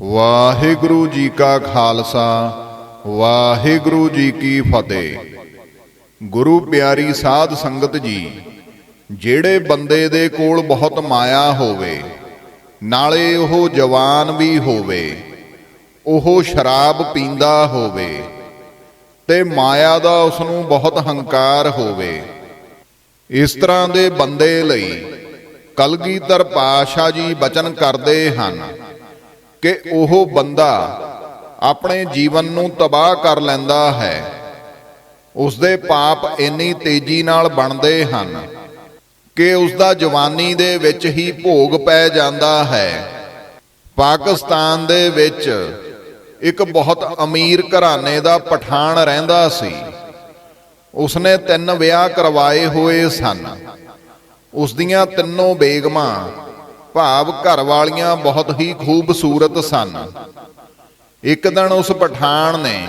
ਵਾਹਿਗੁਰੂ ਜੀ ਕਾ ਖਾਲਸਾ, ਵਾਹਿਗੁਰੂ ਜੀ ਕੀ ਫਤਿਹ। ਗੁਰੂ ਪਿਆਰੀ ਸਾਧ ਸੰਗਤ ਜੀ, ਜਿਹੜੇ ਬੰਦੇ ਦੇ ਕੋਲ ਬਹੁਤ ਮਾਇਆ ਹੋਵੇ, ਨਾਲੇ ਉਹ ਜਵਾਨ ਵੀ ਹੋਵੇ, ਉਹ ਸ਼ਰਾਬ ਪੀਂਦਾ ਹੋਵੇ, ਤੇ ਮਾਇਆ ਦਾ ਉਸ ਨੂੰ ਬਹੁਤ ਹੰਕਾਰ ਹੋਵੇ। ਇਸ ਤਰ੍ਹਾਂ ਦੇ ਬੰਦੇ ਲਈ ਕਲਗੀਧਰ ਪਾਸ਼ਾ ਜੀ ਬਚਨ ਕਰਦੇ ਹਨ। ਕਿ ਉਹ ਬੰਦਾ ਆਪਣੇ ਜੀਵਨ ਨੂੰ ਤਬਾਹ ਕਰ ਲੈਂਦਾ ਹੈ। ਉਸ ਦੇ ਪਾਪ ਇੰਨੀ ਤੇਜ਼ੀ ਨਾਲ ਬਣਦੇ ਹਨ ਕਿ ਉਸ ਦਾ ਜਵਾਨੀ ਦੇ ਵਿੱਚ ਹੀ ਭੋਗ ਪੈ ਜਾਂਦਾ ਹੈ। ਪਾਕਿਸਤਾਨ ਦੇ ਵਿੱਚ ਇੱਕ ਬਹੁਤ ਅਮੀਰ ਘਰਾਣੇ ਦਾ ਪਠਾਨ ਰਹਿੰਦਾ ਸੀ। ਉਸਨੇ ਤਿੰਨ ਵਿਆਹ ਕਰਵਾਏ ਹੋਏ ਸਨ। ਉਸ ਦੀਆਂ ਤਿੰਨੋਂ ਬੇਗਮਾਂ ਭਾਵ ਘਰ ਵਾਲੀਆਂ ਬਹੁਤ ਹੀ ਖੂਬਸੂਰਤ ਸਨ। ਇੱਕ ਦਿਨ ਉਸ ਪਠਾਨ ਨੇ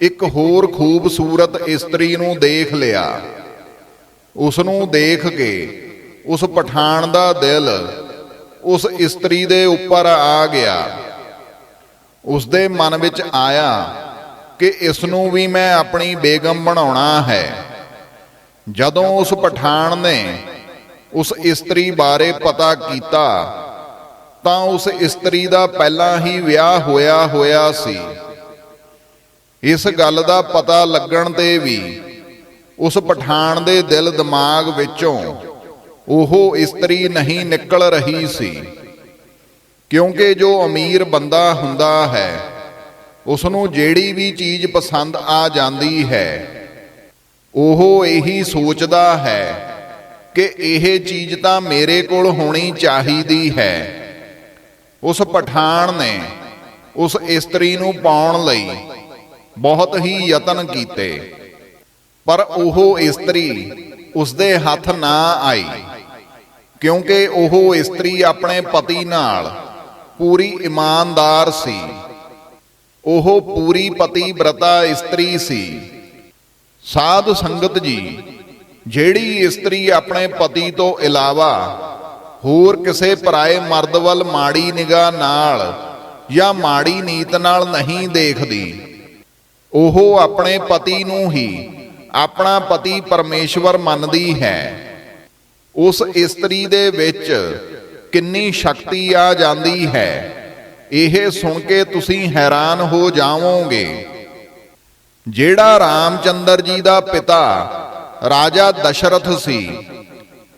ਇੱਕ ਹੋਰ ਖੂਬਸੂਰਤ ਇਸਤਰੀ ਨੂੰ ਦੇਖ ਲਿਆ। ਉਸ ਨੂੰ ਦੇਖ ਕੇ ਉਸ ਪਠਾਨ ਦਾ ਦਿਲ ਉਸ ਇਸਤਰੀ ਦੇ ਉੱਪਰ ਆ ਗਿਆ। ਉਸ ਦੇ ਮਨ ਵਿੱਚ ਆਇਆ ਕਿ ਇਸ ਨੂੰ ਵੀ ਮੈਂ ਆਪਣੀ ਬੇਗਮ ਬਣਾਉਣਾ ਹੈ। ਜਦੋਂ ਉਸ ਪਠਾਨ ਨੇ ਉਸ ਇਸਤਰੀ ਬਾਰੇ ਪਤਾ ਕੀਤਾ, ਤਾਂ ਉਸ ਇਸਤਰੀ ਦਾ ਪਹਿਲਾਂ ਹੀ ਵਿਆਹ ਹੋਇਆ ਹੋਇਆ ਸੀ। ਇਸ ਗੱਲ ਦਾ ਪਤਾ ਲੱਗਣ ਤੇ ਵੀ ਉਸ ਪਠਾਨ ਦੇ ਦਿਲ ਦਿਮਾਗ ਵਿੱਚੋਂ ਉਹ ਇਸਤਰੀ ਨਹੀਂ ਨਿਕਲ ਰਹੀ ਸੀ, ਕਿਉਂਕਿ ਜੋ ਅਮੀਰ ਬੰਦਾ ਹੁੰਦਾ ਹੈ ਉਸ ਨੂੰ ਜਿਹੜੀ ਵੀ ਚੀਜ਼ ਪਸੰਦ ਆ ਜਾਂਦੀ ਹੈ, ਉਹ ਇਹੀ ਸੋਚਦਾ ਹੈ ਕਿ ਇਹ ਚੀਜ਼ ਤਾਂ ਮੇਰੇ ਕੋਲ ਹੋਣੀ ਚਾਹੀਦੀ ਹੈ। ਉਸ ਪਠਾਨ ਨੇ ਉਸ ਇਸਤਰੀ ਨੂੰ ਪਾਉਣ ਲਈ ਬਹੁਤ ਹੀ ਯਤਨ ਕੀਤੇ, ਪਰ ਉਹ ਇਸਤਰੀ ਉਸਦੇ ਹੱਥ ਨਾ ਆਈ, ਕਿਉਂਕਿ ਉਹ ਇਸਤਰੀ ਆਪਣੇ ਪਤੀ ਨਾਲ ਪੂਰੀ ਇਮਾਨਦਾਰ ਸੀ। ਉਹ ਪੂਰੀ ਪਤੀ ਬ੍ਰਤਾ ਇਸਤਰੀ ਸੀ। ਸਾਧ ਸੰਗਤ ਜੀ ਜਿਹੜੀ ਇਸਤਰੀ ਆਪਣੇ ਪਤੀ ਤੋਂ ਇਲਾਵਾ ਹੋਰ ਕਿਸੇ ਪਰਾਏ ਮਰਦ ਵੱਲ ਮਾੜੀ ਨਿਗਾਹ ਨਾਲ ਜਾਂ ਮਾੜੀ ਨੀਤ ਨਾਲ ਨਹੀਂ ਦੇਖਦੀ, ਉਹ ਆਪਣੇ ਪਤੀ ਨੂੰ ਹੀ ਆਪਣਾ ਪਤੀ ਪਰਮੇਸ਼ਵਰ ਮੰਨਦੀ ਹੈ। ਉਸ ਇਸਤਰੀ ਦੇ ਵਿੱਚ ਕਿੰਨੀ ਸ਼ਕਤੀ ਆ ਜਾਂਦੀ ਹੈ, ਇਹ ਸੁਣ ਕੇ ਤੁਸੀਂ ਹੈਰਾਨ ਹੋ ਜਾਵੋਗੇ। ਜਿਹੜਾ ਰਾਮਚੰਦਰ ਜੀ ਦਾ ਪਿਤਾ ਰਾਜਾ ਦਸ਼ਰਥ ਸੀ।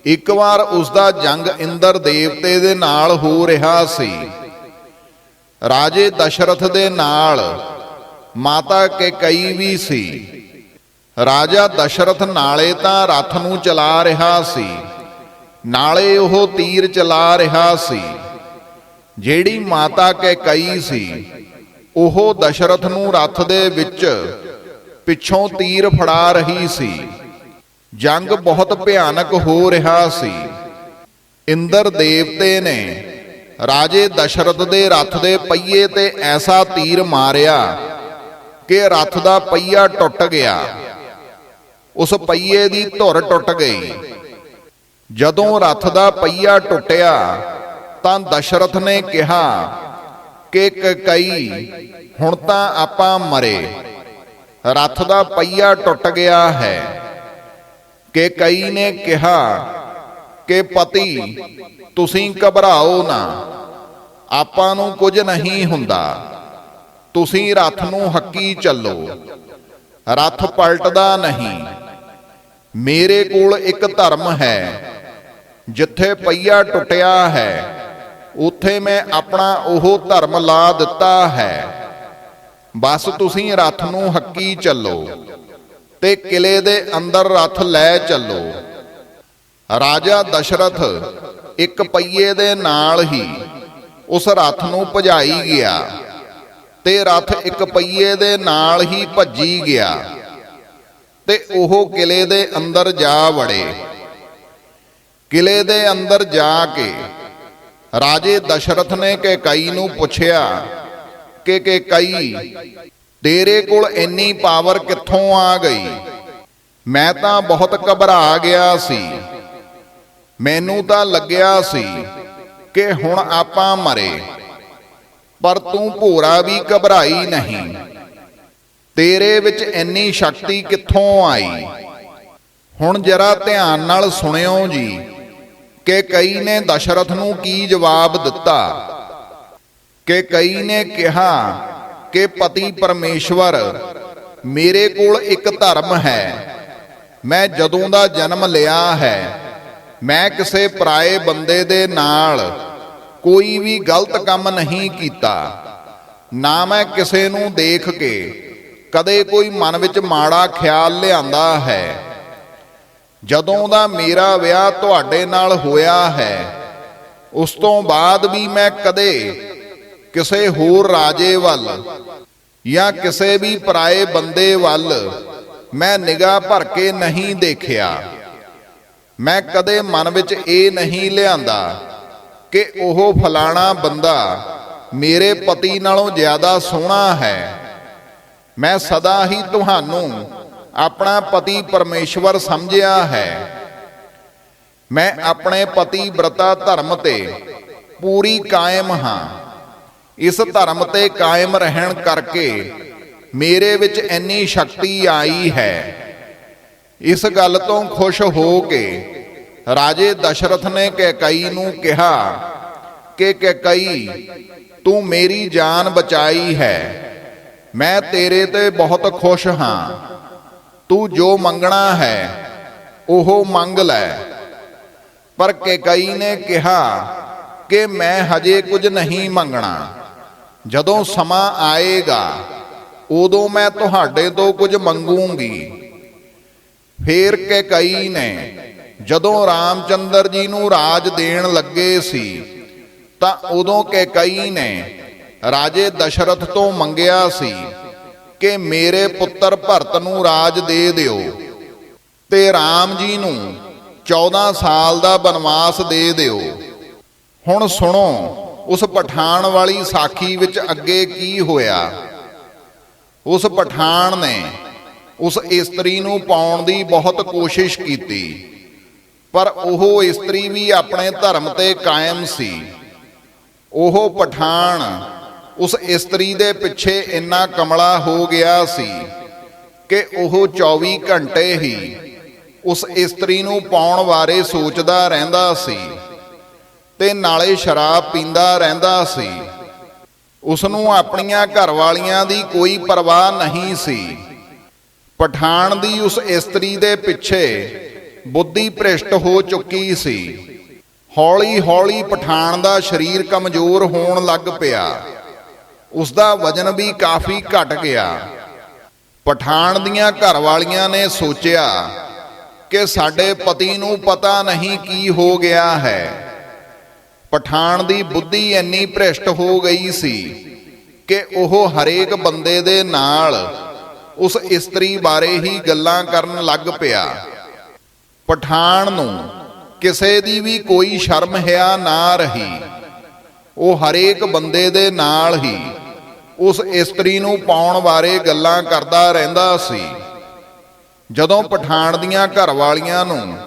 ਇੱਕ ਵਾਰ ਉਸ ਦਾ ਜੰਗ ਇੰਦਰ ਦੇਵਤੇ ਦੇ ਨਾਲ ਹੋ ਰਿਹਾ ਸੀ। ਰਾਜੇ ਦਸ਼ਰਥ ਦੇ ਨਾਲ ਮਾਤਾ ਕੇਕਈ ਵੀ ਸੀ। ਰਾਜਾ ਦਸ਼ਰਥ ਨਾਲੇ ਤਾਂ ਰੱਥ ਨੂੰ ਚਲਾ ਰਿਹਾ ਸੀ। ਨਾਲੇ ਉਹ ਤੀਰ ਚਲਾ ਰਿਹਾ ਸੀ। ਜਿਹੜੀ ਮਾਤਾ ਕੇਕਈ ਸੀ, ਉਹ ਦਸ਼ਰਥ ਨੂੰ ਰੱਥ ਦੇ ਵਿੱਚ ਪਿੱਛੋਂ ਤੀਰ ਫੜਾ ਰਹੀ ਸੀ। ਜੰਗ ਬਹੁਤ ਭਿਆਨਕ ਹੋ ਰਿਹਾ ਸੀ। ਇੰਦਰ ਦੇਵਤੇ ਨੇ ਰਾਜੇ ਦਸ਼ਰਥ ਦੇ ਰਥ ਦੇ ਪਹੀਏ ਤੇ ਐਸਾ ਤੀਰ ਮਾਰਿਆ ਕਿ ਰਥ ਦਾ ਪਹੀਆ ਟੁੱਟ ਗਿਆ। ਉਸ ਪਹੀਏ ਦੀ ਧੁਰ ਟੁੱਟ ਗਈ। ਜਦੋਂ ਰਥ ਦਾ ਪਹੀਆ ਟੁੱਟਿਆ ਤਾਂ ਦਸ਼ਰਥ ਨੇ ਕਿਹਾ ਕਿ ਕਈ ਹੁਣ ਤਾਂ ਆਪਾਂ ਮਰੇ। ਰਥ ਦਾ ਪਹੀਆ ਟੁੱਟ ਗਿਆ ਹੈ। ਕਿ ਕਈ ਨੇ ਕਿਹਾ ਕਿ ਪਤੀ, ਤੁਸੀਂ ਘਬਰਾਓ ਨਾ। ਆਪਾਂ ਨੂੰ ਕੁਝ ਨਹੀਂ ਹੁੰਦਾ। ਤੁਸੀਂ ਰੱਥ ਨੂੰ ਹੱਕੀ ਚੱਲੋ। ਰੱਥ ਪਲਟਦਾ ਨਹੀਂ। ਮੇਰੇ ਕੋਲ ਇੱਕ ਧਰਮ ਹੈ। ਜਿੱਥੇ ਪਈਆ ਟੁੱਟਿਆ ਹੈ, ਉੱਥੇ ਮੈਂ ਆਪਣਾ ਉਹ ਧਰਮ ਲਾ ਦਿੱਤਾ ਹੈ। ਬਸ ਤੁਸੀਂ ਰੱਥ ਨੂੰ ਹੱਕੀ ਚੱਲੋ। ਤੇ ਕਿਲੇ ਦੇ ਅੰਦਰ ਰੱਥ ਲੈ ਚੱਲੋ। ਰਾਜਾ ਦਸ਼ਰਥ ਇੱਕ ਪਈਏ ਦੇ ਨਾਲ ਹੀ ਉਸ ਰੱਥ ਨੂੰ ਭਜਾਈ ਗਿਆ ਤੇ ਰੱਥ ਇੱਕ ਪਈਏ ਦੇ ਨਾਲ ਹੀ ਭੱਜੀ ਗਿਆ ਤੇ ਉਹ ਕਿਲੇ ਦੇ ਅੰਦਰ ਜਾ ਵੜੇ। ਕਿਲੇ ਦੇ ਅੰਦਰ ਜਾ ਕੇ ਰਾਜੇ ਦਸ਼ਰਥ ਨੇ ਕੇਕਈ ਨੂੰ ਪੁੱਛਿਆ ਕਿ ਕੇਕਈ ਤੇਰੇ ਕੋਲ ਇੰਨੀ ਪਾਵਰ ਕਿੱਥੋਂ ਆ ਗਈ? ਮੈਂ ਤਾਂ ਬਹੁਤ ਘਬਰਾ ਗਿਆ ਸੀ। ਮੈਨੂੰ ਤਾਂ ਲੱਗਿਆ ਸੀ ਕਿ ਹੁਣ ਆਪਾਂ ਮਰੇ। ਪਰ ਤੂੰ ਭੋਰਾ ਵੀ ਘਬਰਾਈ ਨਹੀਂ। ਤੇਰੇ ਵਿੱਚ ਇੰਨੀ ਸ਼ਕਤੀ ਕਿੱਥੋਂ ਆਈ? ਹੁਣ ਜਰਾ ਧਿਆਨ ਨਾਲ ਸੁਣਿਓ ਜੀ ਕਿ ਕਈ ਨੇ ਦਸ਼ਰਥ ਨੂੰ ਕੀ ਜਵਾਬ ਦਿੱਤਾ? ਕਿ ਕਈ ਨੇ ਕਿਹਾ ਕਿ ਪਤੀ ਪਰਮੇਸ਼ਵਰ, ਮੇਰੇ ਕੋਲ ਇੱਕ ਧਰਮ ਹੈ। ਮੈਂ ਜਦੋਂ ਦਾ ਜਨਮ ਲਿਆ ਹੈ, ਮੈਂ ਕਿਸੇ ਪਰਾਏ ਬੰਦੇ ਦੇ ਨਾਲ ਕੋਈ ਵੀ ਗਲਤ ਕੰਮ ਨਹੀਂ ਕੀਤਾ, ਨਾ ਮੈਂ ਕਿਸੇ ਨੂੰ ਦੇਖ ਕੇ ਕਦੇ ਕੋਈ ਮਨ ਵਿੱਚ ਮਾੜਾ ਖਿਆਲ ਲਿਆਂਦਾ ਹੈ। ਜਦੋਂ ਦਾ ਮੇਰਾ ਵਿਆਹ ਤੁਹਾਡੇ ਨਾਲ ਹੋਇਆ ਹੈ, ਉਸ ਤੋਂ ਬਾਅਦ ਵੀ ਮੈਂ ਕਦੇ ਕਿਸੇ ਹੋਰ ਰਾਜੇ ਵੱਲ ਜਾਂ ਕਿਸੇ ਵੀ ਪਰਾਏ ਬੰਦੇ ਵੱਲ ਮੈਂ ਨਿਗਾਹ ਭਰ ਕੇ ਨਹੀਂ ਦੇਖਿਆ। ਮੈਂ ਕਦੇ ਮਨ ਵਿੱਚ ਇਹ ਨਹੀਂ ਲਿਆਂਦਾ ਕਿ ਉਹ ਫਲਾਣਾ ਬੰਦਾ ਮੇਰੇ ਪਤੀ ਨਾਲੋਂ ਜ਼ਿਆਦਾ ਸੋਹਣਾ ਹੈ। ਮੈਂ ਸਦਾ ਹੀ ਤੁਹਾਨੂੰ ਆਪਣਾ ਪਤੀ ਪਰਮੇਸ਼ਵਰ ਸਮਝਿਆ ਹੈ। ਮੈਂ ਆਪਣੇ ਪਤੀ ਬ੍ਰਤਾ ਧਰਮ ਤੇ ਪੂਰੀ ਕਾਇਮ ਹਾਂ। ਇਸ ਧਰਮ ਤੇ ਕਾਇਮ ਰਹਿਣ ਕਰਕੇ ਮੇਰੇ ਵਿੱਚ ਇੰਨੀ ਸ਼ਕਤੀ ਆਈ ਹੈ। ਇਸ ਗੱਲ ਤੋਂ ਖੁਸ਼ ਹੋ ਕੇ ਰਾਜੇ ਦਸ਼ਰਥ ਨੇ ਕੈਕਈ ਨੂੰ ਕਿਹਾ ਕਿ ਕੈਕਈ, ਤੂੰ ਮੇਰੀ ਜਾਨ ਬਚਾਈ ਹੈ। ਮੈਂ ਤੇਰੇ ਤੇ ਬਹੁਤ ਖੁਸ਼ ਹਾਂ। ਤੂੰ ਜੋ ਮੰਗਣਾ ਹੈ, ਉਹ ਮੰਗ ਲੈ। ਪਰ ਕੈਕਈ ਨੇ ਕਿਹਾ ਕਿ ਮੈਂ ਹਜੇ ਕੁਝ ਨਹੀਂ ਮੰਗਣਾ। ਜਦੋਂ ਸਮਾਂ ਆਏਗਾ, ਉਦੋਂ ਮੈਂ ਤੁਹਾਡੇ ਤੋਂ ਕੁਝ ਮੰਗੂੰਗੀ। ਫੇਰ ਕੈਕਈ ਨੇ, ਜਦੋਂ ਰਾਮਚੰਦਰ ਜੀ ਨੂੰ ਰਾਜ ਦੇਣ ਲੱਗੇ ਸੀ, ਤਾਂ ਉਦੋਂ ਕੈਕਈ ਨੇ, ਰਾਜੇ ਦਸ਼ਰਥ ਤੋਂ ਮੰਗਿਆ ਸੀ ਕਿ ਮੇਰੇ ਪੁੱਤਰ ਭਰਤ ਨੂੰ ਰਾਜ ਦੇ ਦਿਓ ਤੇ ਰਾਮ ਜੀ ਨੂੰ 14 ਸਾਲ ਦਾ ਬਨਵਾਸ ਦੇ ਦਿਓ। ਹੁਣ ਸੁਣੋ, ਉਸ ਪਠਾਨ ਵਾਲੀ ਸਾਖੀ ਵਿੱਚ ਅੱਗੇ ਕੀ ਹੋਇਆ? ਉਸ ਪਠਾਨ ਨੇ ਉਸ ਇਸਤਰੀ ਨੂੰ ਪਾਉਣ ਦੀ ਬਹੁਤ ਕੋਸ਼ਿਸ਼ ਕੀਤੀ, ਪਰ ਉਹ ਇਸਤਰੀ ਵੀ ਆਪਣੇ ਧਰਮ ਤੇ ਕਾਇਮ ਸੀ। ਉਹ ਪਠਾਨ ਉਸ ਇਸਤਰੀ ਦੇ ਪਿੱਛੇ ਇੰਨਾ ਕਮਲਾ ਹੋ ਗਿਆ ਸੀ ਕਿ ਉਹ 24 ਘੰਟੇ ਹੀ ਉਸ ਇਸਤਰੀ ਨੂੰ ਪਾਉਣ ਬਾਰੇ ਸੋਚਦਾ ਰਹਿੰਦਾ ਸੀ। ਤੇ ਨਾਲੇ ਸ਼ਰਾਬ ਪੀਂਦਾ ਰਹਿੰਦਾ ਸੀ। ਉਸ ਨੂੰ ਆਪਣੀਆਂ ਘਰਵਾਲੀਆਂ ਦੀ ਕੋਈ ਪਰਵਾਹ ਨਹੀਂ ਸੀ। ਪਠਾਨ ਦੀ ਉਸ ਇਸਤਰੀ ਦੇ ਪਿੱਛੇ ਬੁੱਧੀ ਭ੍ਰਿਸ਼ਟ ਹੋ ਚੁੱਕੀ ਸੀ। ਹੌਲੀ ਹੌਲੀ ਪਠਾਨ ਦਾ ਸਰੀਰ ਕਮਜ਼ੋਰ ਹੋਣ ਲੱਗ ਪਿਆ। ਉਸ ਦਾ ਵਜਨ ਵੀ ਕਾਫੀ ਘਟ ਗਿਆ। ਪਠਾਨ ਦੀਆਂ ਘਰਵਾਲੀਆਂ ਨੇ ਸੋਚਿਆ ਕਿ ਸਾਡੇ ਪਤੀ ਨੂੰ ਪਤਾ ਨਹੀਂ ਕੀ ਹੋ ਗਿਆ ਹੈ। ਪਠਾਨ ਦੀ ਬੁੱਧੀ ਇੰਨੀ ਭ੍ਰਿਸ਼ਟ ਹੋ ਗਈ ਸੀ ਕਿ ਉਹ ਹਰੇਕ ਬੰਦੇ ਦੇ ਨਾਲ ਉਸ ਇਸਤਰੀ ਬਾਰੇ ਹੀ ਗੱਲਾਂ ਕਰਨ ਲੱਗ ਪਿਆ। ਪਠਾਨ ਨੂੰ ਕਿਸੇ ਦੀ ਵੀ ਕੋਈ ਸ਼ਰਮ ਹਿਆ ਨਾ ਰਹੀ। ਉਹ ਹਰੇਕ ਬੰਦੇ ਦੇ ਨਾਲ ਹੀ ਉਸ ਇਸਤਰੀ ਨੂੰ ਪਾਉਣ ਬਾਰੇ ਗੱਲਾਂ ਕਰਦਾ ਰਹਿੰਦਾ ਸੀ। ਜਦੋਂ ਪਠਾਨ ਦੀਆਂ ਘਰਵਾਲੀਆਂ ਨੂੰ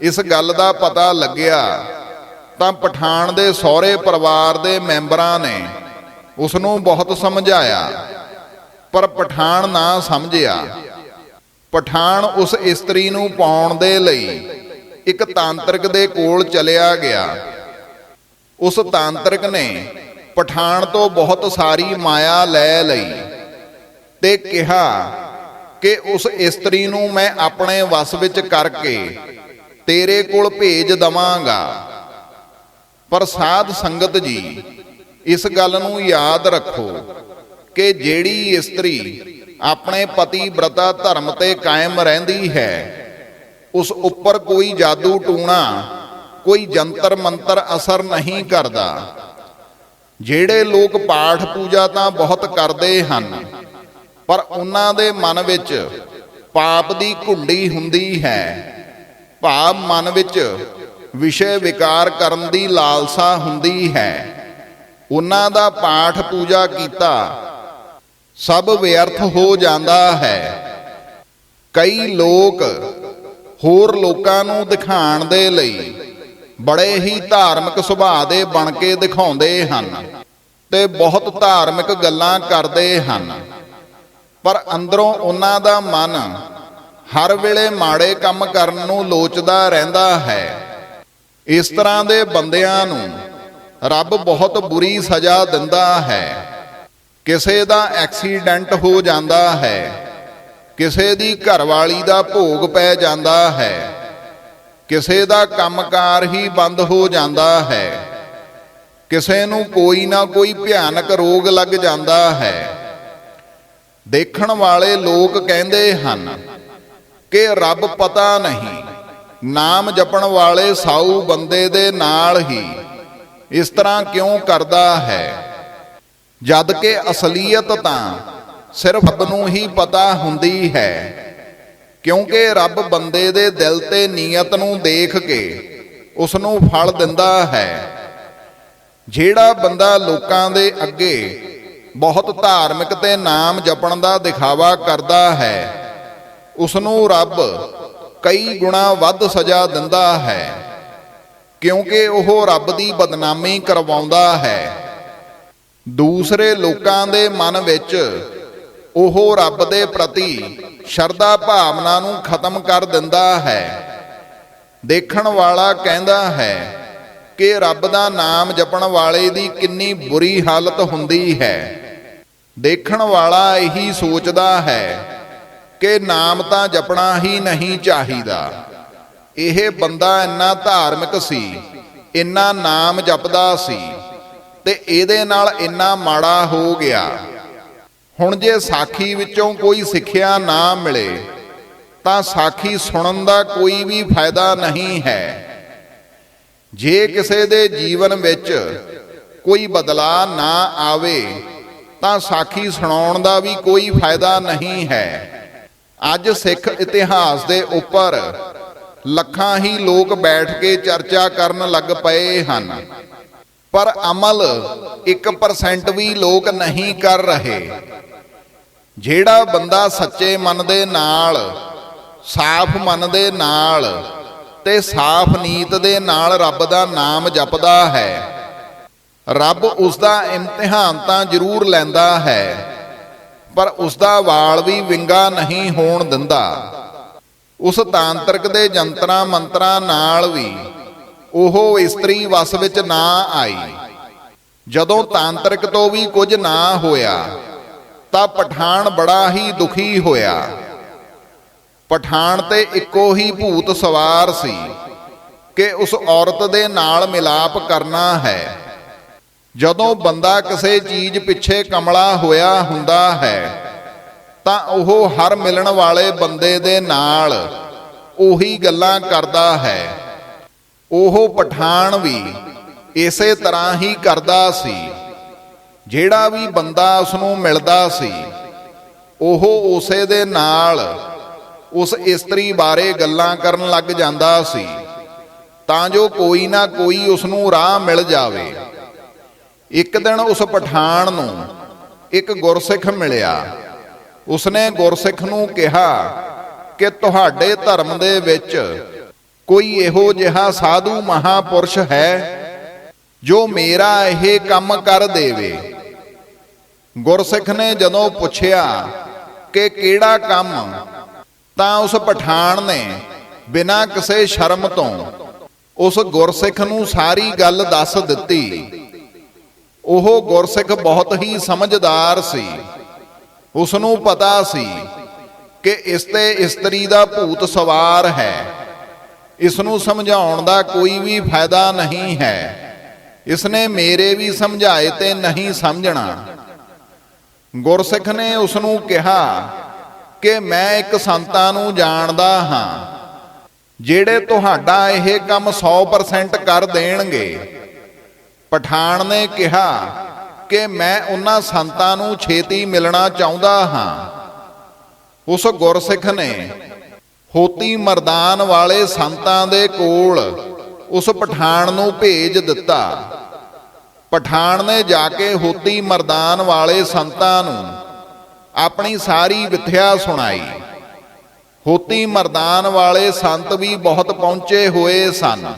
ਇਸ ਗੱਲ ਦਾ ਪਤਾ ਲੱਗਿਆ ਤਾਂ ਪਠਾਨ ਦੇ ਸਹੁਰੇ ਪਰਿਵਾਰ ਦੇ ਮੈਂਬਰਾਂ ਨੇ ਉਸ ਨੂੰ ਬਹੁਤ ਸਮਝਾਇਆ। ਪਰ ਪਠਾਨ ਨਾ ਸਮਝਿਆ। ਪਠਾਨ ਉਸ ਇਸਤਰੀ ਨੂੰ ਪਾਉਣ ਦੇ ਲਈ ਇੱਕ ਤਾਂਤਰਿਕ ਦੇ ਕੋਲ ਚਲਿਆ ਗਿਆ। ਉਸ ਤਾਂਤਰਿਕ ਨੇ ਪਠਾਨ ਤੋਂ ਬਹੁਤ ਸਾਰੀ ਮਾਇਆ ਲੈ ਲਈ ਤੇ ਕਿਹਾ ਕਿ ਉਸ ਇਸਤਰੀ ਨੂੰ ਮੈਂ ਆਪਣੇ ਵਸ ਵਿੱਚ ਕਰਕੇ ਤੇਰੇ ਕੋਲ ਭੇਜ ਦਵਾਂਗਾ। ਪਰ ਸਾਧ ਸੰਗਤ ਜੀ, ਇਸ ਗੱਲ ਨੂੰ ਯਾਦ ਰੱਖੋ ਕਿ ਜਿਹੜੀ ਇਸਤਰੀ ਆਪਣੇ ਪਤੀ ਬ੍ਰਤਾ ਧਰਮ ਤੇ ਕਾਇਮ ਰਹਿੰਦੀ ਹੈ, ਉਸ ਉੱਪਰ ਕੋਈ ਜਾਦੂ ਟੂਣਾ, ਕੋਈ ਜੰਤਰ ਮੰਤਰ ਅਸਰ ਨਹੀਂ ਕਰਦਾ। ਜਿਹੜੇ ਲੋਕ ਪਾਠ ਪੂਜਾ ਤਾਂ ਬਹੁਤ ਕਰਦੇ ਹਨ, ਪਰ ਉਹਨਾਂ ਦੇ ਮਨ ਵਿੱਚ ਪਾਪ ਦੀ ਘੁੰਡੀ ਹੁੰਦੀ ਹੈ। ਭਾਵ ਮਨ ਵਿੱਚ ਵਿਸ਼ੇ ਵਿਕਾਰ ਕਰਨ ਦੀ ਲਾਲਸਾ ਹੁੰਦੀ ਹੈ। ਉਹਨਾਂ ਦਾ ਪਾਠ ਪੂਜਾ ਕੀਤਾ, ਸਭ ਵਿਅਰਥ ਹੋ ਜਾਂਦਾ ਹੈ। ਕਈ ਲੋਕ ਹੋਰ ਲੋਕਾਂ ਨੂੰ ਦਿਖਾਣ ਦੇ ਲਈ ਬੜੇ ਹੀ ਧਾਰਮਿਕ ਸੁਭਾਅ ਦੇ ਬਣ ਕੇ ਦਿਖਾਉਂਦੇ ਹਨ ਤੇ ਬਹੁਤ ਧਾਰਮਿਕ ਗੱਲਾਂ ਕਰਦੇ ਹਨ। ਪਰ ਅੰਦਰੋਂ ਉਹਨਾਂ ਦਾ ਮਨ ਹਰ ਵੇਲੇ ਮਾੜੇ ਕੰਮ ਕਰਨ ਨੂੰ ਲੋਚਦਾ ਰਹਿੰਦਾ ਹੈ। ਇਸ ਤਰ੍ਹਾਂ ਦੇ ਬੰਦਿਆਂ ਨੂੰ ਰੱਬ ਬਹੁਤ ਬੁਰੀ ਸਜ਼ਾ ਦਿੰਦਾ ਹੈ। ਕਿਸੇ ਦਾ ਐਕਸੀਡੈਂਟ ਹੋ ਜਾਂਦਾ ਹੈ। ਕਿਸੇ ਦੀ ਘਰਵਾਲੀ ਦਾ ਭੋਗ ਪੈ ਜਾਂਦਾ ਹੈ। ਕਿਸੇ ਦਾ ਕੰਮਕਾਰ ਹੀ ਬੰਦ ਹੋ ਜਾਂਦਾ ਹੈ। ਕਿਸੇ ਨੂੰ ਕੋਈ ਨਾ ਕੋਈ ਭਿਆਨਕ ਰੋਗ ਲੱਗ ਜਾਂਦਾ ਹੈ। ਦੇਖਣ ਵਾਲੇ ਲੋਕ ਕਹਿੰਦੇ ਹਨ ਕਿ ਰੱਬ ਪਤਾ ਨਹੀਂ ਨਾਮ ਜਪਣ ਵਾਲੇ ਸਾਊ ਬੰਦੇ ਦੇ ਨਾਲ ਹੀ ਇਸ ਤਰ੍ਹਾਂ ਕਿਉਂ ਕਰਦਾ ਹੈ? ਜਦ ਕਿ ਅਸਲੀਅਤ ਤਾਂ ਸਿਰਫ ਰੱਬ ਨੂੰ ਹੀ ਪਤਾ ਹੁੰਦੀ ਹੈ, ਕਿਉਂਕਿ ਰੱਬ ਬੰਦੇ ਦੇ ਦਿਲ ਤੇ ਨੀਅਤ ਨੂੰ ਦੇਖ ਕੇ ਉਸ ਨੂੰ ਫਲ ਦਿੰਦਾ ਹੈ। ਜਿਹੜਾ ਬੰਦਾ ਲੋਕਾਂ ਦੇ ਅੱਗੇ ਬਹੁਤ ਧਾਰਮਿਕ ਤੇ ਨਾਮ ਜਪਣ ਦਾ ਦਿਖਾਵਾ ਕਰਦਾ ਹੈ ਉਸ ਨੂੰ ਰੱਬ ਕਈ ਗੁਣਾ ਵੱਧ ਸਜ਼ਾ ਦਿੰਦਾ ਹੈ, ਕਿਉਂਕਿ ਉਹ ਰੱਬ ਦੀ ਬਦਨਾਮੀ ਕਰਵਾਉਂਦਾ ਹੈ। ਦੂਸਰੇ ਲੋਕਾਂ ਦੇ ਮਨ ਵਿੱਚ ਉਹ ਰੱਬ ਦੇ ਪ੍ਰਤੀ ਸ਼ਰਧਾ ਭਾਵਨਾ ਨੂੰ ਖਤਮ ਕਰ ਦਿੰਦਾ ਹੈ। ਦੇਖਣ ਵਾਲਾ ਕਹਿੰਦਾ ਹੈ ਕਿ ਰੱਬ ਦਾ ਨਾਮ ਜਪਣ ਵਾਲੇ ਦੀ ਕਿੰਨੀ ਬੁਰੀ ਹਾਲਤ ਹੁੰਦੀ ਹੈ। ਦੇਖਣ ਵਾਲਾ ਇਹੀ ਸੋਚਦਾ ਹੈ ਕਿ ਨਾਮ ਤਾਂ ਜਪਣਾ ਹੀ ਨਹੀਂ ਚਾਹੀਦਾ। ਇਹ ਬੰਦਾ ਇੰਨਾ ਧਾਰਮਿਕ ਸੀ, ਇੰਨਾ ਨਾਮ ਜਪਦਾ ਸੀ, ਤੇ ਇਹਦੇ ਨਾਲ ਇੰਨਾ ਮਾੜਾ ਹੋ ਗਿਆ। ਹੁਣ ਜੇ ਸਾਖੀ ਵਿੱਚੋਂ ਕੋਈ ਸਿੱਖਿਆ ਨਾ ਮਿਲੇ, ਤਾਂ ਸਾਖੀ ਸੁਣਨ ਦਾ ਕੋਈ ਵੀ ਫਾਇਦਾ ਨਹੀਂ ਹੈ। ਜੇ ਕਿਸੇ ਦੇ ਜੀਵਨ ਵਿੱਚ ਕੋਈ ਬਦਲਾਅ ਨਾ ਆਵੇ, ਤਾਂ ਸਾਖੀ ਸੁਣਾਉਣ ਦਾ ਵੀ ਕੋਈ ਫਾਇਦਾ ਨਹੀਂ ਹੈ। ਅੱਜ ਸਿੱਖ ਇਤਿਹਾਸ ਦੇ ਉੱਪਰ ਲੱਖਾਂ ਹੀ ਲੋਕ ਬੈਠ ਕੇ ਚਰਚਾ ਕਰਨ ਲੱਗ ਪਏ ਹਨ। ਪਰ ਅਮਲ 1% ਵੀ ਲੋਕ ਨਹੀਂ ਕਰ ਰਹੇ। ਜਿਹੜਾ ਬੰਦਾ ਸੱਚੇ ਮਨ ਦੇ ਨਾਲ, ਸਾਫ਼ ਮਨ ਦੇ ਨਾਲ ਤੇ ਸਾਫ਼ ਨੀਤ ਦੇ ਨਾਲ ਰੱਬ ਦਾ ਨਾਮ ਜਪਦਾ ਹੈ, ਰੱਬ ਉਸ ਦਾ ਇਮਤਿਹਾਨ ਤਾਂ ਜ਼ਰੂਰ ਲੈਂਦਾ ਹੈ। ਪਰ ਉਸ ਦਾ ਵਾਲ ਵੀ ਵਿੰਗਾ ਨਹੀਂ ਹੋਣ ਦਿੰਦਾ। ਉਸ ਤਾਂਤਰਿਕ ਦੇ ਜੰਤਰਾਂ ਮੰਤਰਾਂ ਨਾਲ ਵੀ ਉਹ ਇਸਤਰੀ ਵਸ ਵਿੱਚ ਨਾ ਆਈ। ਜਦੋਂ ਤਾਂਤਰਿਕ ਤੋਂ ਵੀ ਕੁਝ ਨਾ ਹੋਇਆ, ਤਾਂ ਪਠਾਨ ਬੜਾ ਹੀ ਦੁਖੀ ਹੋਇਆ। ਪਠਾਨ ਤੇ ਇੱਕੋ ਹੀ ਭੂਤ ਸਵਾਰ ਸੀ ਕਿ ਉਸ ਔਰਤ ਦੇ ਨਾਲ ਮਿਲਾਪ ਕਰਨਾ ਹੈ। ਜਦੋਂ ਬੰਦਾ ਕਿਸੇ ਚੀਜ਼ ਪਿੱਛੇ ਕਮਲਾ ਹੋਇਆ ਹੁੰਦਾ ਹੈ, ਤਾਂ ਉਹ ਹਰ ਮਿਲਣ ਵਾਲੇ ਬੰਦੇ ਦੇ ਨਾਲ ਉਹੀ ਗੱਲਾਂ ਕਰਦਾ ਹੈ। ਉਹ ਪਠਾਨ ਵੀ ਇਸੇ ਤਰ੍ਹਾਂ ਹੀ ਕਰਦਾ ਸੀ। ਜਿਹੜਾ ਵੀ ਬੰਦਾ ਉਸ ਨੂੰ ਮਿਲਦਾ ਸੀ, ਉਹ ਉਸੇ ਦੇ ਨਾਲ ਉਸ ਇਸਤਰੀ ਬਾਰੇ ਗੱਲਾਂ ਕਰਨ ਲੱਗ ਜਾਂਦਾ ਸੀ। ਤਾਂ ਜੋ ਕੋਈ ਨਾ ਕੋਈ ਉਸ ਨੂੰ ਰਾਹ ਮਿਲ ਜਾਵੇ। ਇੱਕ ਦਿਨ ਉਸ ਪਠਾਨ ਨੂੰ ਇੱਕ ਗੁਰਸਿੱਖ ਮਿਲਿਆ। ਉਸਨੇ ਗੁਰਸਿੱਖ ਨੂੰ ਕਿਹਾ ਕਿ ਤੁਹਾਡੇ ਧਰਮ ਦੇ ਵਿੱਚ ਕੋਈ ਇਹੋ ਜਿਹਾ ਸਾਧੂ ਮਹਾਪੁਰਸ਼ ਹੈ ਜੋ ਮੇਰਾ ਇਹ ਕੰਮ ਕਰ ਦੇਵੇ। ਗੁਰਸਿੱਖ ਨੇ ਜਦੋਂ ਪੁੱਛਿਆ ਕਿ ਕਿਹੜਾ ਕੰਮ, ਤਾਂ ਉਸ ਪਠਾਨ ਨੇ ਬਿਨਾਂ ਕਿਸੇ ਸ਼ਰਮ ਤੋਂ ਉਸ ਗੁਰਸਿੱਖ ਨੂੰ ਸਾਰੀ ਗੱਲ ਦੱਸ ਦਿੱਤੀ। ਉਹ ਗੁਰਸਿੱਖ ਬਹੁਤ ਹੀ ਸਮਝਦਾਰ ਸੀ। ਉਸ ਨੂੰ ਪਤਾ ਸੀ ਕਿ ਇਸ ਤੇ ਇਸਤਰੀ ਦਾ ਭੂਤ ਸਵਾਰ ਹੈ। ਇਸ ਨੂੰ ਸਮਝਾਉਣ ਦਾ ਕੋਈ ਵੀ ਫਾਇਦਾ ਨਹੀਂ ਹੈ। ਇਸ ਨੇ ਮੇਰੇ ਵੀ ਸਮਝਾਏ ਤੇ ਨਹੀਂ ਸਮਝਣਾ। ਗੁਰਸਿੱਖ ਨੇ ਉਸ ਨੂੰ ਕਿਹਾ ਕਿ ਮੈਂ ਇੱਕ ਸੰਤਾਂ ਨੂੰ ਜਾਣਦਾ ਹਾਂ, ਜਿਹੜੇ ਤੁਹਾਡਾ ਇਹ ਕੰਮ 100% ਕਰ ਦੇਣਗੇ। ਪਠਾਨ ਨੇ ਕਿਹਾ ਕਿ ਮੈਂ ਉਹਨਾਂ ਸੰਤਾਂ ਨੂੰ ਛੇਤੀ ਮਿਲਣਾ ਚਾਹੁੰਦਾ ਹਾਂ। ਉਸ ਗੁਰਸਿੱਖ ਨੇ ਹੋਤੀ ਮਰਦਾਨ ਵਾਲੇ ਸੰਤਾਂ ਦੇ ਕੋਲ ਉਸ ਪਠਾਨ ਨੂੰ ਭੇਜ ਦਿੱਤਾ। ਪਠਾਨ ਨੇ ਜਾ ਕੇ ਹੋਤੀ ਮਰਦਾਨ ਵਾਲੇ ਸੰਤਾਂ ਨੂੰ ਆਪਣੀ ਸਾਰੀ ਵਿਥਿਆ ਸੁਣਾਈ। ਹੋਤੀ ਮਰਦਾਨ ਵਾਲੇ ਸੰਤ ਵੀ ਬਹੁਤ ਪਹੁੰਚੇ ਹੋਏ ਸਨ।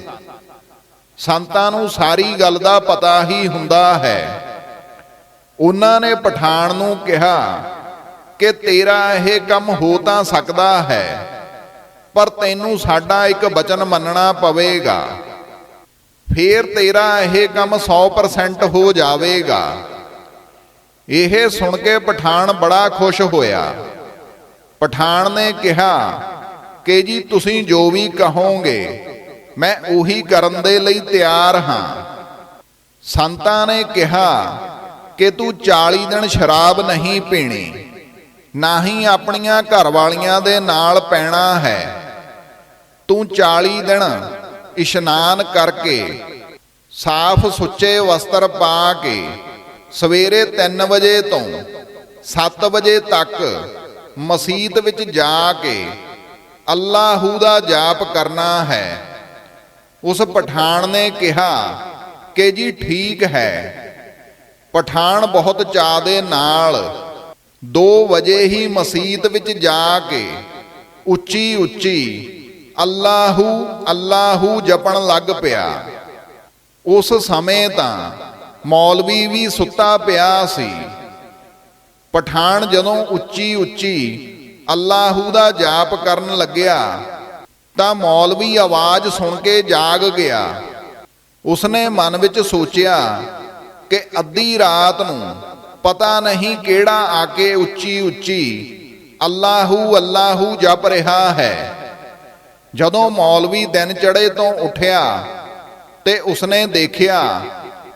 ਸੰਤਾਂ ਨੂੰ ਸਾਰੀ ਗੱਲ ਦਾ ਪਤਾ ਹੀ ਹੁੰਦਾ ਹੈ। ਉਹਨਾਂ ਨੇ ਪਠਾਨ ਨੂੰ ਕਿਹਾ ਕਿ ਤੇਰਾ ਇਹ ਕੰਮ ਹੋ ਤਾਂ ਸਕਦਾ ਹੈ, ਪਰ ਤੈਨੂੰ ਸਾਡਾ ਇੱਕ ਬਚਨ ਮੰਨਣਾ ਪਵੇਗਾ। ਫੇਰ ਤੇਰਾ ਇਹ ਕੰਮ 100% ਹੋ ਜਾਵੇਗਾ। ਇਹ ਸੁਣ ਕੇ ਪਠਾਨ ਬੜਾ ਖੁਸ਼ ਹੋਇਆ। ਪਠਾਨ ਨੇ ਕਿਹਾ ਕਿ ਜੀ ਤੁਸੀਂ ਜੋ ਵੀ ਕਹੋਗੇ ਮੈਂ ਉਹੀ ਕਰਨ ਦੇ ਲਈ ਤਿਆਰ ਹਾਂ। ਸੰਤਾਂ ਨੇ ਕਿਹਾ ਕਿ ਤੂੰ 40 ਦਿਨ ਸ਼ਰਾਬ ਨਹੀਂ ਪੀਣੀ, ਨਾ ਹੀ ਆਪਣੀਆਂ ਘਰ ਵਾਲੀਆਂ ਦੇ ਨਾਲ ਪੈਣਾ ਹੈ। ਤੂੰ 40 ਦਿਨ ਇਸ਼ਨਾਨ ਕਰਕੇ ਸਾਫ਼ ਸੁੱਚੇ ਵਸਤਰ ਪਾ ਕੇ ਸਵੇਰੇ 3 ਵਜੇ ਤੋਂ 7 ਵਜੇ ਤੱਕ ਮਸਜਿਦ ਵਿੱਚ ਜਾ ਕੇ ਅੱਲਾਹੂ ਦਾ ਜਾਪ ਕਰਨਾ ਹੈ। ਉਸ ਪਠਾਨ ਨੇ ਕਿਹਾ ਕਿ ਜੀ ਠੀਕ ਹੈ। ਪਠਾਨ ਬਹੁਤ ਚਾਅ ਦੇ ਨਾਲ 2 ਵਜੇ ਹੀ ਮਸਜਿਦ ਵਿੱਚ ਜਾ ਕੇ ਉੱਚੀ ਉੱਚੀ ਅੱਲਾਹੂ ਅੱਲਾਹੂ ਜਪਣ ਲੱਗ ਪਿਆ। ਉਸ ਸਮੇਂ ਤਾਂ ਮੌਲਵੀ ਵੀ ਸੁੱਤਾ ਪਿਆ ਸੀ। ਪਠਾਨ ਜਦੋਂ ਉੱਚੀ ਉੱਚੀ ਅੱਲਾਹੂ ਦਾ ਜਾਪ ਕਰਨ ਲੱਗਿਆ ਤਾਂ ਮੌਲਵੀ ਆਵਾਜ਼ ਸੁਣ ਕੇ ਜਾਗ ਗਿਆ। ਉਸਨੇ ਮਨ ਵਿੱਚ ਸੋਚਿਆ ਕਿ ਅੱਧੀ ਰਾਤ ਨੂੰ ਪਤਾ ਨਹੀਂ ਕਿਹੜਾ ਆ ਕੇ ਉੱਚੀ ਉੱਚੀ ਅੱਲਾਹੂ ਅੱਲਾਹੂ ਜਪ ਰਿਹਾ ਹੈ। ਜਦੋਂ ਮੌਲਵੀ ਦਿਨ ਚੜੇ ਤੋਂ ਉੱਠਿਆ ਤੇ ਉਸਨੇ ਦੇਖਿਆ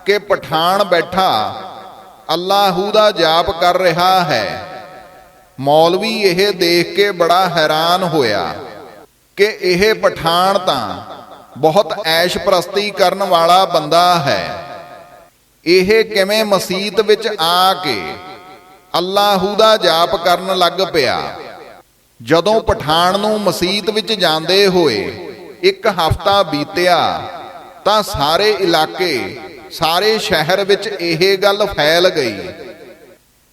ਕਿ ਪਠਾਨ ਬੈਠਾ ਅੱਲਾਹੂ ਦਾ ਜਾਪ ਕਰ ਰਿਹਾ ਹੈ। ਮੌਲਵੀ ਇਹ ਦੇਖ ਕੇ ਬੜਾ ਹੈਰਾਨ ਹੋਇਆ। ਕਿ ਇਹ ਪਠਾਨ ਤਾਂ ਬਹੁਤ ਐਸ਼ ਪ੍ਰਸਤੀ ਕਰਨ ਵਾਲਾ ਬੰਦਾ ਹੈ। ਇਹ ਕਿਵੇਂ ਮਸਜਿਦ ਵਿੱਚ ਆ ਕੇ ਅੱਲਾਹੂ ਦਾ ਜਾਪ ਕਰਨ ਲੱਗ ਪਿਆ? ਜਦੋਂ ਪਠਾਨ ਨੂੰ ਮਸਜਿਦ ਵਿੱਚ ਜਾਂਦੇ ਹੋਏ ਇੱਕ ਹਫ਼ਤਾ ਬੀਤਿਆ, ਤਾਂ ਸਾਰੇ ਇਲਾਕੇ, ਸਾਰੇ ਸ਼ਹਿਰ ਵਿੱਚ ਇਹ ਗੱਲ ਫੈਲ ਗਈ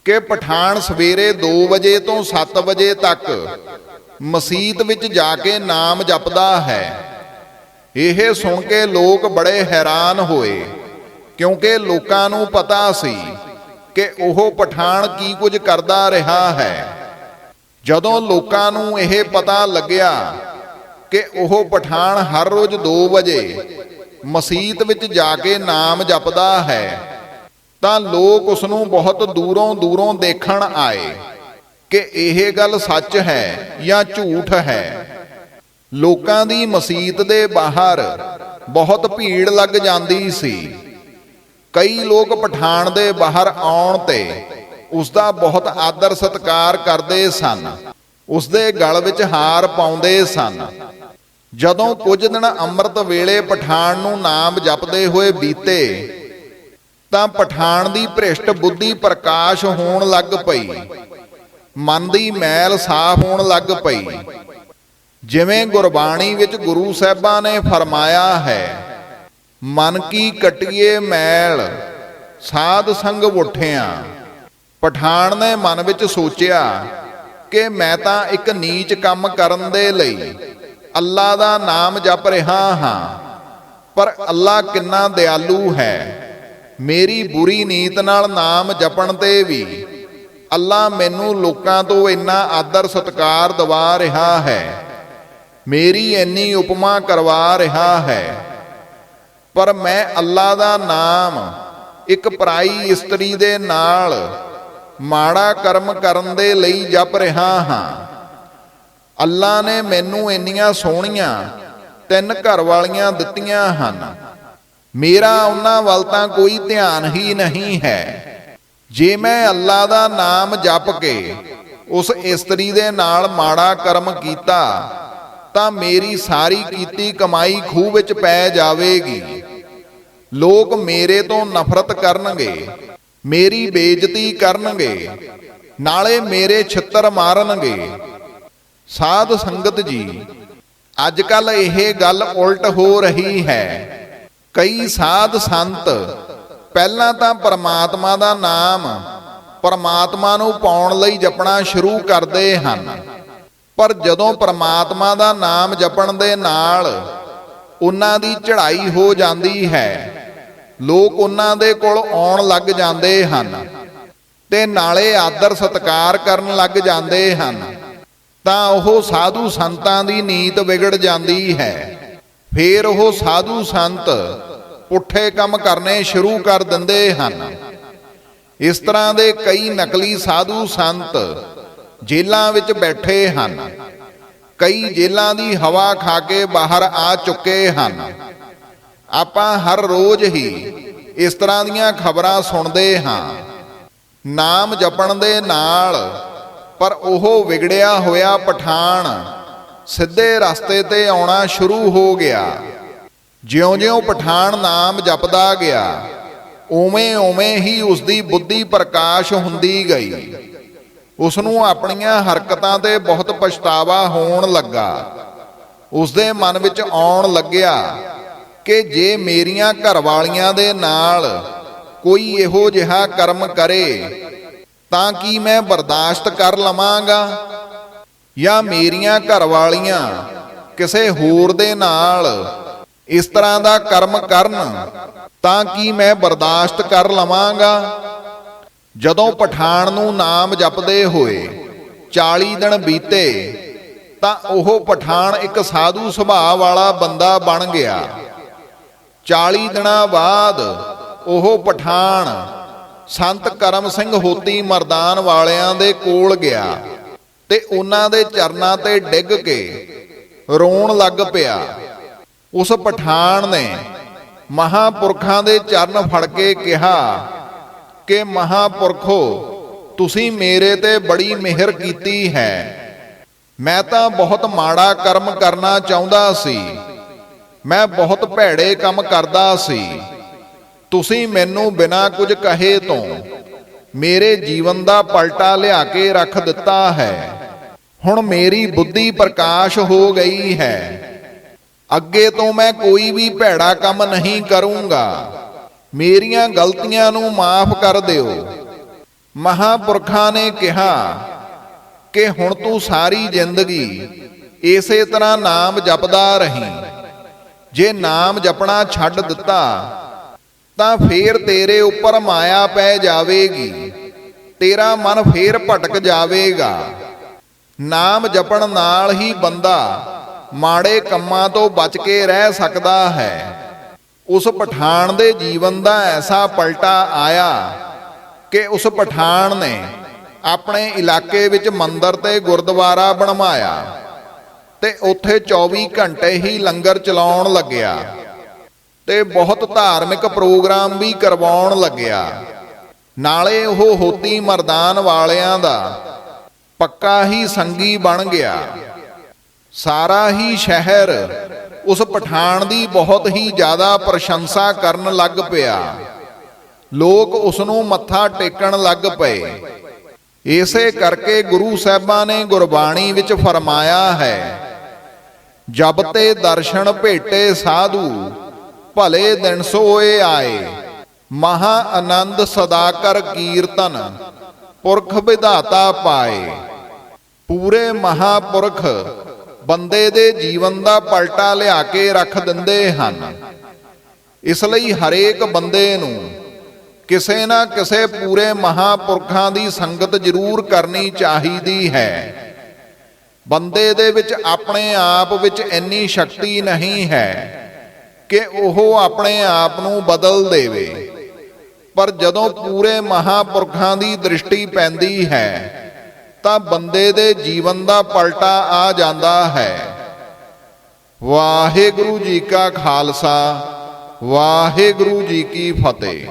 ਕਿ ਪਠਾਨ ਸਵੇਰੇ 2 ਵਜੇ ਤੋਂ 7 ਵਜੇ ਤੱਕ ਮਸਜਿਦ ਵਿੱਚ ਜਾ ਕੇ ਨਾਮ ਜਪਦਾ ਹੈ। ਇਹ ਸੁਣ ਕੇ ਲੋਕ ਬੜੇ ਹੈਰਾਨ ਹੋਏ, ਕਿਉਂਕਿ ਲੋਕਾਂ ਨੂੰ ਪਤਾ ਸੀ ਕਿ ਉਹ ਪਠਾਨ ਕੀ ਕੁਝ ਕਰਦਾ ਰਿਹਾ ਹੈ। ਜਦੋਂ ਲੋਕਾਂ ਨੂੰ ਇਹ ਪਤਾ ਲੱਗਿਆ ਕਿ ਉਹ ਪਠਾਨ ਹਰ ਰੋਜ਼ 2 ਵਜੇ ਮਸਜਿਦ ਵਿੱਚ ਜਾ ਕੇ ਨਾਮ ਜਪਦਾ ਹੈ, ਤਾਂ ਲੋਕ ਉਸ ਨੂੰ ਬਹੁਤ ਦੂਰੋਂ ਦੂਰੋਂ ਦੇਖਣ ਆਏ। ਕਿ ਇਹ ਗੱਲ ਸੱਚ ਹੈ ਜਾਂ ਝੂਠ ਹੈ? ਲੋਕਾਂ ਦੀ ਮਸਜਿਦ ਦੇ ਬਾਹਰ ਬਹੁਤ ਭੀੜ ਲੱਗ ਜਾਂਦੀ ਸੀ। ਕਈ ਲੋਕ ਪਠਾਨ ਦੇ ਬਾਹਰ ਆਉਣ ਤੇ ਉਸ ਦਾ ਬਹੁਤ ਆਦਰ ਸਤਕਾਰ ਕਰਦੇ ਸਨ। ਉਸ ਦੇ ਗਲ ਵਿੱਚ ਹਾਰ ਪਾਉਂਦੇ ਸਨ। ਜਦੋਂ ਕੁਝ ਦਿਨ ਅੰਮ੍ਰਿਤ ਵੇਲੇ ਪਠਾਨ ਨੂੰ ਨਾਮ ਜਪਦੇ ਹੋਏ ਬੀਤੇ, ਤਾਂ ਪਠਾਨ ਦੀ ਭ੍ਰਿਸ਼ਟ ਬੁੱਧੀ ਪ੍ਰਕਾਸ਼ ਹੋਣ ਲੱਗ ਪਈ। ਮਨ ਦੀ ਮੈਲ ਸਾਫ਼ ਹੋਣ ਲੱਗ ਪਈ। ਜਿਵੇਂ ਗੁਰਬਾਣੀ ਵਿੱਚ ਗੁਰੂ ਸਾਹਿਬਾਂ ਨੇ ਫਰਮਾਇਆ ਹੈ, ਮਨ ਕੀ ਕਟਿਏ ਮੈਲ, ਸਾਧ ਸੰਗ ਉਠਿਆ। ਪਠਾਨ ਨੇ ਮਨ ਵਿੱਚ ਸੋਚਿਆ ਕਿ ਮੈਂ ਤਾਂ ਇੱਕ ਨੀਚ ਕੰਮ ਕਰਨ ਦੇ ਲਈ ਅੱਲਾ ਦਾ ਨਾਮ ਜਪ ਰਿਹਾ ਹਾਂ, ਪਰ ਅੱਲਾ ਕਿੰਨਾ ਦਿਆਲੂ ਹੈ। ਮੇਰੀ ਬੁਰੀ ਨੀਤ ਨਾਲ ਨਾਮ ਜਪਣ ਤੇ ਵੀ ਅੱਲਾ ਮੈਨੂੰ ਲੋਕਾਂ ਤੋਂ ਇੰਨਾ ਆਦਰ ਸਤਕਾਰ ਦਿਵਾ ਰਿਹਾ ਹੈ। ਮੇਰੀ ਇੰਨੀ ਉਪਮਾ ਕਰਵਾ ਰਿਹਾ ਹੈ। ਪਰ ਮੈਂ ਅੱਲਾ ਦਾ ਨਾਮ, ਇੱਕ ਪਰਾਈ ਇਸਤਰੀ ਦੇ ਨਾਲ ਮਾੜਾ ਕਰਮ ਕਰਨ ਦੇ ਲਈ ਜਪ ਰਿਹਾ ਹਾਂ। ਅੱਲਾ ਨੇ ਮੈਨੂੰ ਇੰਨੀਆਂ ਸੋਹਣੀਆਂ ਤਿੰਨ ਘਰ ਵਾਲੀਆਂ ਦਿੱਤੀਆਂ ਹਨ। ਮੇਰਾ ਉਹਨਾਂ ਵੱਲ ਤਾਂ ਕੋਈ ਧਿਆਨ ਹੀ ਨਹੀਂ ਹੈ। ਜੇ ਮੈਂ ਅੱਲਾ ਦਾ ਨਾਮ ਜਪ ਕੇ ਉਸ ਇਸਤਰੀ ਦੇ ਨਾਲ ਮਾੜਾ ਕਰਮ ਕੀਤਾ, ਤਾਂ ਮੇਰੀ ਸਾਰੀ ਕੀਤੀ ਕਮਾਈ ਖੂਹ ਵਿੱਚ ਪੈ ਜਾਵੇਗੀ। ਲੋਕ ਮੇਰੇ ਤੋਂ ਨਫ਼ਰਤ ਕਰਨਗੇ, ਮੇਰੀ ਬੇਇੱਜ਼ਤੀ ਕਰਨਗੇ, ਨਾਲੇ ਮੇਰੇ ਛਿੱਤਰ ਮਾਰਨਗੇ। ਸਾਧ ਸੰਗਤ ਜੀ ਅੱਜ ਕੱਲ ਇਹ ਗੱਲ ਉਲਟ ਹੋ ਰਹੀ ਹੈ। ਕਈ ਸਾਧ ਸੰਤ ਪਹਿਲਾਂ ਤਾਂ ਪਰਮਾਤਮਾ ਦਾ ਨਾਮ ਪਰਮਾਤਮਾ ਨੂੰ ਪਾਉਣ ਲਈ ਜਪਣਾ ਸ਼ੁਰੂ ਕਰਦੇ ਹਨ। ਪਰ ਜਦੋਂ ਪਰਮਾਤਮਾ ਦਾ ਨਾਮ ਜਪਣ ਦੇ ਨਾਲ ਉਹਨਾਂ ਦੀ ਚੜ੍ਹਾਈ ਹੋ ਜਾਂਦੀ ਹੈ, ਲੋਕ ਉਹਨਾਂ ਦੇ ਕੋਲ ਆਉਣ ਲੱਗ ਜਾਂਦੇ ਹਨ ਤੇ ਨਾਲੇ ਆਦਰ ਸਤਕਾਰ ਕਰਨ ਲੱਗ ਜਾਂਦੇ ਹਨ। ਤਾਂ ਉਹ ਸਾਧੂ ਸੰਤਾਂ ਦੀ ਨੀਤ ਵਿਗੜ ਜਾਂਦੀ ਹੈ। ਫੇਰ ਉਹ ਸਾਧੂ ਸੰਤ ਪੁੱਠੇ ਕੰਮ ਕਰਨੇ ਸ਼ੁਰੂ ਕਰ ਦਿੰਦੇ ਹਨ। ਇਸ ਤਰ੍ਹਾਂ ਦੇ ਕਈ ਨਕਲੀ ਸਾਧੂ ਸੰਤ ਜੇਲ੍ਹਾਂ ਵਿੱਚ ਬੈਠੇ ਹਨ। ਕਈ ਜੇਲ੍ਹਾਂ ਦੀ ਹਵਾ ਖਾ ਕੇ ਬਾਹਰ ਆ ਚੁੱਕੇ ਹਨ। ਆਪਾਂ ਹਰ ਰੋਜ਼ ਹੀ ਇਸ ਤਰ੍ਹਾਂ ਦੀਆਂ ਖਬਰਾਂ ਸੁਣਦੇ ਹਾਂ। ਨਾਮ ਜਪਣ ਦੇ ਨਾਲ ਪਰ ਉਹ ਵਿਗੜਿਆ ਹੋਇਆ ਪਠਾਨ ਸਿੱਧੇ ਰਸਤੇ ਤੇ ਆਉਣਾ ਸ਼ੁਰੂ ਹੋ ਗਿਆ। ਜਿਉਂ-ਜਿਉਂ ਪਠਾਨ ਨਾਮ ਜਪਦਾ ਗਿਆ, ਉਵੇਂ ਉਵੇਂ ਹੀ ਉਸ ਦੀ ਬੁੱਧੀ ਪ੍ਰਕਾਸ਼ ਹੁੰਦੀ ਗਈ। ਉਸ ਨੂੰ ਆਪਣੀਆਂ ਹਰਕਤਾਂ ਤੇ ਬਹੁਤ ਪਛਤਾਵਾ ਹੋਣ ਲੱਗਾ। ਉਸ ਦੇ ਮਨ ਵਿੱਚ ਆਉਣ ਲੱਗਿਆ ਕਿ ਜੇ ਮੇਰੀਆਂ ਘਰਵਾਲੀਆਂ ਦੇ ਨਾਲ ਕੋਈ ਇਹੋ ਜਿਹਾ ਕਰਮ ਕਰੇ, ਤਾਂ ਕੀ ਮੈਂ ਬਰਦਾਸ਼ਤ ਕਰ ਲਵਾਂਗਾ? ਜਾਂ ਮੇਰੀਆਂ ਘਰਵਾਲੀਆਂ ਕਿਸੇ ਹੋਰ ਦੇ ਨਾਲ ਇਸ ਤਰ੍ਹਾਂ ਦਾ ਕਰਮ ਕਰਨ ਤਾਂ ਕੀ ਮੈਂ ਬਰਦਾਸ਼ਤ ਕਰ ਲਵਾਂਗਾ? ਜਦੋਂ ਪਠਾਨ ਨੂੰ ਨਾਮ ਜਪਦੇ ਹੋਏ 40 ਦਿਨ ਬੀਤੇ, ਤਾਂ ਉਹ ਪਠਾਨ ਇੱਕ ਸਾਧੂ ਸੁਭਾਅ ਵਾਲਾ ਬੰਦਾ ਬਣ ਗਿਆ। 40 ਦਿਨਾਂ ਬਾਅਦ ਉਹ ਪਠਾਨ ਸੰਤ ਕਰਮ ਸਿੰਘ ਹੋਤੀ ਮਰਦਾਨ ਵਾਲਿਆਂ ਦੇ ਕੋਲ ਗਿਆ ਤੇ ਉਹਨਾਂ ਦੇ ਚਰਨਾਂ ਤੇ ਡਿੱਗ ਕੇ ਰੋਣ ਲੱਗ ਪਿਆ। ਉਸ ਪਠਾਨ ਨੇ ਮਹਾਪੁਰਖਾਂ ਦੇ ਚਰਨ ਫੜ ਕੇ ਕਿਹਾ ਕਿ ਮਹਾਪੁਰਖੋ, ਤੁਸੀਂ ਮੇਰੇ ਤੇ ਬੜੀ ਮਿਹਰ ਕੀਤੀ ਹੈ। ਮੈਂ ਤਾਂ ਬਹੁਤ ਮਾੜਾ ਕਰਮ ਕਰਨਾ ਚਾਹੁੰਦਾ ਸੀ। ਮੈਂ ਬਹੁਤ ਭੈੜੇ ਕੰਮ ਕਰਦਾ ਸੀ। ਤੁਸੀਂ ਮੈਨੂੰ ਬਿਨਾਂ ਕੁਝ ਕਹੇ ਤੋਂ ਮੇਰੇ ਜੀਵਨ ਦਾ ਪਲਟਾ ਲਿਆ ਕੇ ਰੱਖ ਦਿੱਤਾ ਹੈ। ਹੁਣ ਮੇਰੀ ਬੁੱਧੀ ਪ੍ਰਕਾਸ਼ ਹੋ ਗਈ ਹੈ। ਅੱਗੇ ਤੋਂ ਮੈਂ ਕੋਈ ਵੀ ਭੈੜਾ ਕੰਮ ਨਹੀਂ ਕਰੂੰਗਾ। ਮੇਰੀਆਂ ਗਲਤੀਆਂ ਨੂੰ ਮਾਫ ਕਰ ਦਿਓ। ਮਹਾਪੁਰਖਾਂ ਨੇ ਕਿਹਾ ਕਿ ਹੁਣ ਤੂੰ ਸਾਰੀ ਜ਼ਿੰਦਗੀ ਇਸੇ ਤਰ੍ਹਾਂ ਨਾਮ ਜਪਦਾ ਰਹੀਂ। ਜੇ ਨਾਮ ਜਪਣਾ ਛੱਡ ਦਿੱਤਾ, ਤਾਂ ਫੇਰ ਤੇਰੇ ਉੱਪਰ ਮਾਇਆ ਪੈ ਜਾਵੇਗੀ। ਤੇਰਾ ਮਨ ਫੇਰ ਭਟਕ ਜਾਵੇਗਾ। ਨਾਮ ਜਪਣ ਨਾਲ ਹੀ ਬੰਦਾ ਮਾੜੇ ਕੰਮਾਂ ਤੋਂ ਬਚ ਕੇ ਰਹਿ ਸਕਦਾ ਹੈ। ਉਸ ਪਠਾਨ ਦੇ ਜੀਵਨ ਦਾ ਐਸਾ ਪਲਟਾ ਆਇਆ ਕਿ ਉਸ ਪਠਾਨ ਨੇ ਆਪਣੇ ਇਲਾਕੇ ਵਿੱਚ ਮੰਦਰ ਤੇ ਗੁਰਦੁਆਰਾ ਬਣਵਾਇਆ ਤੇ ਉੱਥੇ 24 ਘੰਟੇ ਹੀ ਲੰਗਰ ਚਲਾਉਣ ਲੱਗਿਆ ਤੇ ਬਹੁਤ ਧਾਰਮਿਕ ਪ੍ਰੋਗਰਾਮ ਵੀ ਕਰਵਾਉਣ ਲੱਗਿਆ। ਨਾਲੇ ਉਹ ਹੋਤੀ ਮਰਦਾਨ ਵਾਲਿਆਂ ਦਾ ਪੱਕਾ ਹੀ ਸੰਗੀ ਬਣ ਗਿਆ। ਸਾਰਾ ਹੀ ਸ਼ਹਿਰ ਉਸ ਪਠਾਨ ਦੀ ਬਹੁਤ ਹੀ ਜ਼ਿਆਦਾ ਪ੍ਰਸ਼ੰਸਾ ਕਰਨ ਲੱਗ ਪਿਆ। ਲੋਕ ਉਸ ਨੂੰ ਮੱਥਾ ਟੇਕਣ ਲੱਗ ਪਏ। ਇਸੇ ਕਰਕੇ ਗੁਰੂ ਸਾਹਿਬਾਂ ਨੇ ਗੁਰਬਾਣੀ ਵਿੱਚ ਫਰਮਾਇਆ ਹੈ, ਜਬ ਤੇ ਦਰਸ਼ਨ ਭੇਟੇ ਸਾਧੂ, ਭਲੇ ਦਿਨ ਸੋਏ ਆਏ। ਮਹਾ ਆਨੰਦ ਸਦਾ ਕਰ ਕੀਰਤਨ, ਪੁਰਖ ਵਿਧਾਤਾ ਪਾਏ। ਪੂਰੇ ਮਹਾਪੁਰਖ ਬੰਦੇ ਦੇ ਜੀਵਨ ਦਾ ਪਲਟਾ ਲਿਆ ਕੇ ਰੱਖ ਦਿੰਦੇ ਹਨ। ਇਸ ਲਈ ਹਰੇਕ ਬੰਦੇ ਨੂੰ ਕਿਸੇ ਨਾ ਕਿਸੇ ਪੂਰੇ ਮਹਾਪੁਰਖਾਂ ਦੀ ਸੰਗਤ ਜ਼ਰੂਰ ਕਰਨੀ ਚਾਹੀਦੀ ਹੈ। ਬੰਦੇ ਦੇ ਵਿੱਚ ਆਪਣੇ ਆਪ ਵਿੱਚ ਇੰਨੀ ਸ਼ਕਤੀ ਨਹੀਂ ਹੈ ਕਿ ਉਹ ਆਪਣੇ ਆਪ ਨੂੰ ਬਦਲ ਦੇਵੇ। ਪਰ ਜਦੋਂ ਪੂਰੇ ਮਹਾਪੁਰਖਾਂ ਦੀ ਦ੍ਰਿਸ਼ਟੀ ਪੈਂਦੀ ਹੈ ਤਾਂ ਬੰਦੇ ਦੇ ਜੀਵਨ ਦਾ ਪਲਟਾ ਆ ਜਾਂਦਾ ਹੈ। ਵਾਹਿਗੁਰੂ ਜੀ ਕਾ ਖਾਲਸਾ, ਵਾਹਿਗੁਰੂ ਜੀ ਕੀ ਫਤਿਹ।